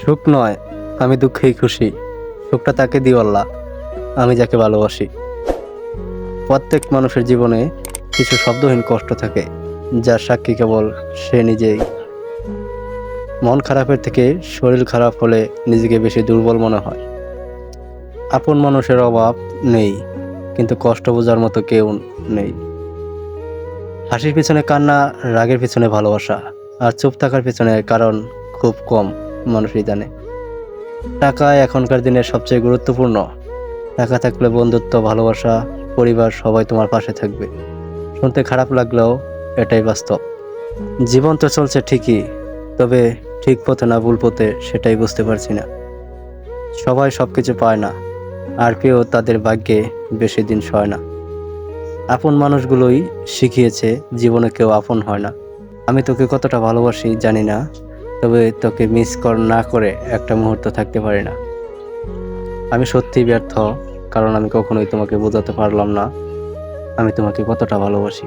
সুখ নয়, আমি দুঃখেই খুশি। সুখটা তাকে দিও আল্লাহ, আমি যাকে ভালোবাসি। প্রত্যেক মানুষের জীবনে কিছু শব্দহীন কষ্ট থাকে, যার সাক্ষী কেবল সে নিজেই। মন খারাপের থেকে শরীর খারাপ হলে নিজেকে বেশি দুর্বল মনে হয়। আপন মানুষের অভাব নেই, কিন্তু কষ্ট বোঝার মতো কেউ নেই। হাসির পিছনে কান্না, রাগের পিছনে ভালোবাসা, আর চুপ থাকার পিছনে কারণ খুব কম। মানুষই জানে। টাকা এখনকার দিনে সবচেয়ে গুরুত্বপূর্ণ। টাকা থাকলে বন্ধুত্ব, ভালোবাসা, পরিবার সবাই তোমার পাশে থাকবে। শুনতে খারাপ লাগলেও এটাই বাস্তব। জীবন তো চলছে ঠিকই, তবে ঠিক পথে না ভুল পথে সেটাই বুঝতে পারছি না। সবাই সব কিছু পায় না, আর কেউ তাদের ভাগ্যে বেশি দিন সয় না। আপন মানুষগুলোই শিখিয়েছে, জীবনে কেউ আপন হয় না। আমি তোকে কতটা ভালোবাসি জানি না তবে তোকে মিস কর না করে একটা মুহূর্ত থাকতে পারি না। আমি সত্যিই ব্যর্থ, কারণ আমি কখনোই তোমাকে বোঝাতে পারলাম না। আমি তোমাকে কতটা ভালোবাসি।